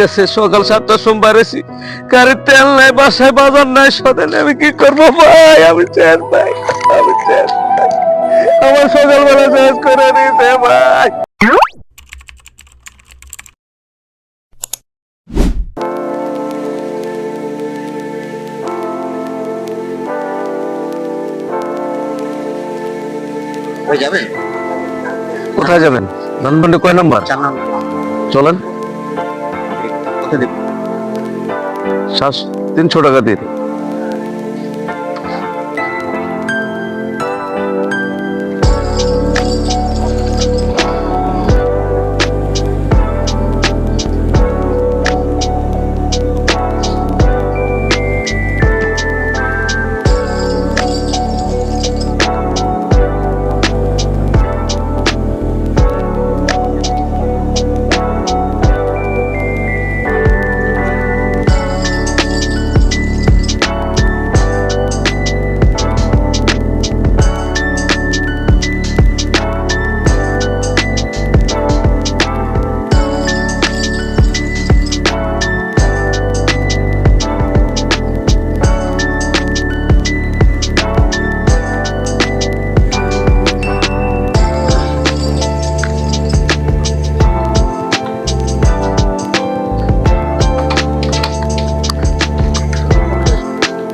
গেছে সকাল সাতটার সোমবার এসি গাড়ির তেল নাই বাসায় বাজার নাই সদানে আমি কি করব ভাই? আমি চেন ভাই আমি চেন। আমার সকালবেলা করে দিতে ভাই। যাবেন? কোথায় যাবেন? ধানমন্ডি কয় নাম্বার। চলেন। তিনশো টাকা দিন।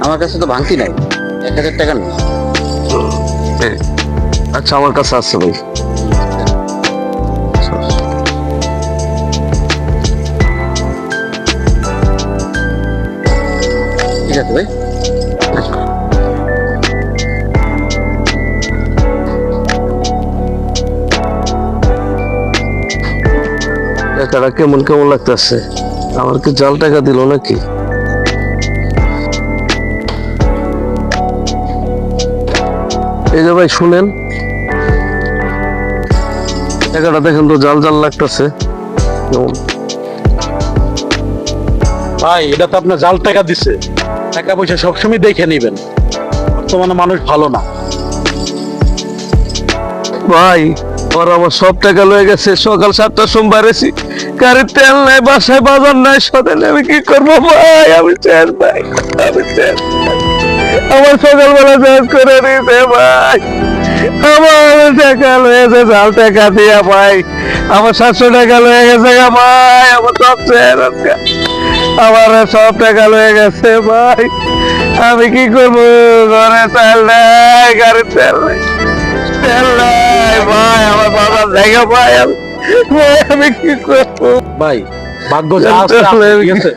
আমার কাছে তো ভাঙতি নাই। এক হাজার টাকা নেই। আচ্ছা আমার কাছে আছে ভাই। ঠিক আছে ভাই। টাকাটা কেমন কেমন লাগতেছে আমার কি জাল টাকা দিল নাকি এই যে ভাই শুনেন। টাকাটা দেখেন তো জাল জাল লাগতেছে। ভাই এটা তো আপনার জাল টাকা দিছে। টাকা পয়সা সবসময় দেখে নেবেন। বর্তমানে মানুষ ভালো না। ভাই ওর আমার সব টাকা লয়ে গেছে। সকাল সাতটার সোমবার এসি গাড়ির তেল নাই বাসায় বাজার নাই সদানে আমি কি করব ভাই? আমি চেন ভাই আমি চেন আমার সকালবেলা শেষ করে দিতে ভাই। আমার টাকা লয়েছে জাল টাকা দিয়া ভাই। আমার সাতশো টাকা লয়ে গেছে গা ভাই। আমার সব আমার সব টাকা লয়ে গেছে ভাই। আমি কি করব? ঘরে তেল নাই গাড়ির তেল নাই। তেল নাই ভাই। আমার বাবার জায়গা ভাই আমি কি করব? ভাই ভাগ্য যা আছে।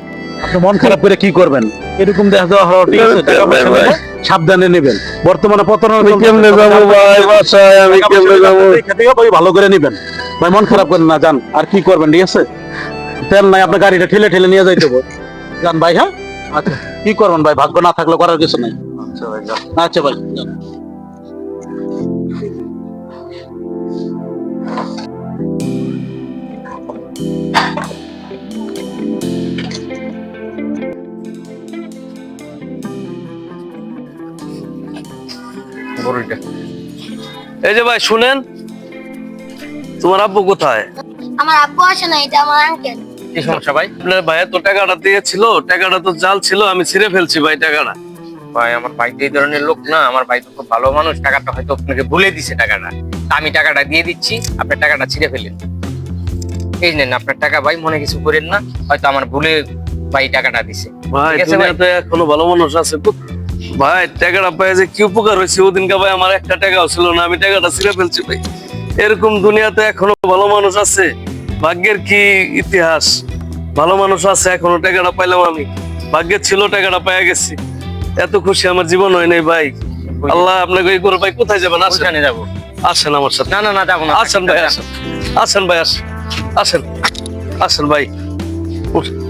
আপনি মন খারাপ করে কি করবেন? এরকম দেখা যাওয়া হওয়া ঠিক আছে টাকা পয়সা ভাই। সাবধানে নেবেন। বর্তমানে কেমনে যাব ভাই? বাসায় আমি কেমনে যাব? দেখে দেখে ভাই ভালো করে নেবেন। ভাই মন খারাপ করেন না যান। আর কি করবেন ঠিক আছে? তেল নাই আপনার গাড়িটা ঠেলে ঠেলে নিয়ে যাইতে হবে। যান ভাই হ্যাঁ? আচ্ছা কি করবেন ভাই? ভাগ্য না থাকলে করার কিছু নাই। আচ্ছা ভাই যান। এই যে ভাই শুনেন তোমার আব্বু কোথায়? আমার আব্বু আসে না এটা আমার আঙ্কেল কি সমস্যা ভাই? আপনার ভাইয়া তো টাকাটা দিয়েছিল টাকাটা তো জাল ছিল আমি ছিঁড়ে ফেলছি ভাই টাকাটা। ভাই আমার ভাই তো এই ধরনের লোক না আমার ভাই তো খুব ভালো মানুষ টাকাটা হয়তো আপনাকে ভুলে দিছে টাকাটা। আমি টাকাটা দিয়ে দিচ্ছি আপনার টাকাটা ছিঁড়ে ফেলেন। এই নেন আপনার টাকা ভাই মনে কিছু করেন না হয়তো আমার ভুলে ভাই টাকাটা দিছে। ভাই ঠিক আছে ভাই। দুনিয়াতে এখনও ভালো মানুষ আছে ভাই টাকাটা পাই যে কি উপকার হয়েছে? ওদিনকে ভাই আমার একটা টাকাও ছিল না আমি টাকাটা ছিঁড়ে ফেলছি ভাই। এরকম দুনিয়াতে এখনও ভালো মানুষ আছে? ভাগ্যের কি ইতিহাস? ভালো মানুষ আছে এখনও টাকাটা পাইলাম আমি। ভাগ্যের ছিল টাকাটা পাইয়া গেছি। এত খুশি আমার জীবন হয় নাই ভাই। আল্লাহ আপনাকে এই করে ভাই কোথায় যাবেন? আসেন। যাব। আসেন আমার সাথে। না না না যাব না। আসেন ভাই আসেন। আসেন ভাই আসেন আসেন। আসেন ভাই। উঠ।